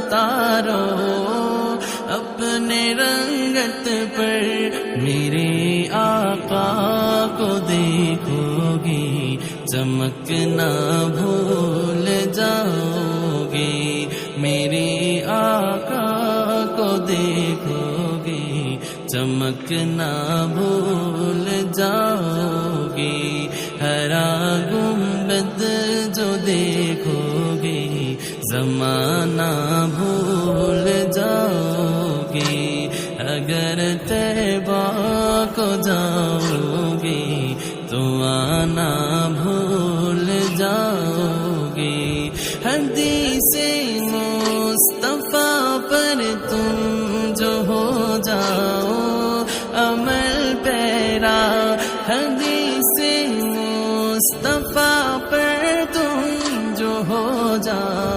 چاند اپنے رنگت پر میرے آقا کو دیکھو گے چمکنا بھول جاؤ گے میرے آقا کو دیکھو گے چمکنا بھول جاؤ گے ہرا گنبد جو دیکھو گے زمانہ بھول جاؤ گے اگر تیبا کو جاؤ گے تو آنا بھول جاؤ گے حدیث مصطفیٰ پر تم جو ہو جاؤ، عمل پیرا۔ حدیث مصطفیٰ پر تم جو ہو جاؤ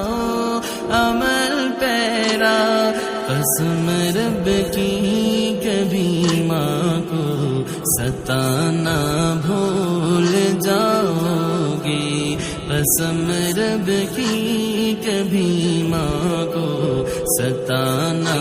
پیرا قسم رب کی کبھی ماں کو ستانا بھول جاؤ گے قسم رب کی کبھی ماں کو ستانا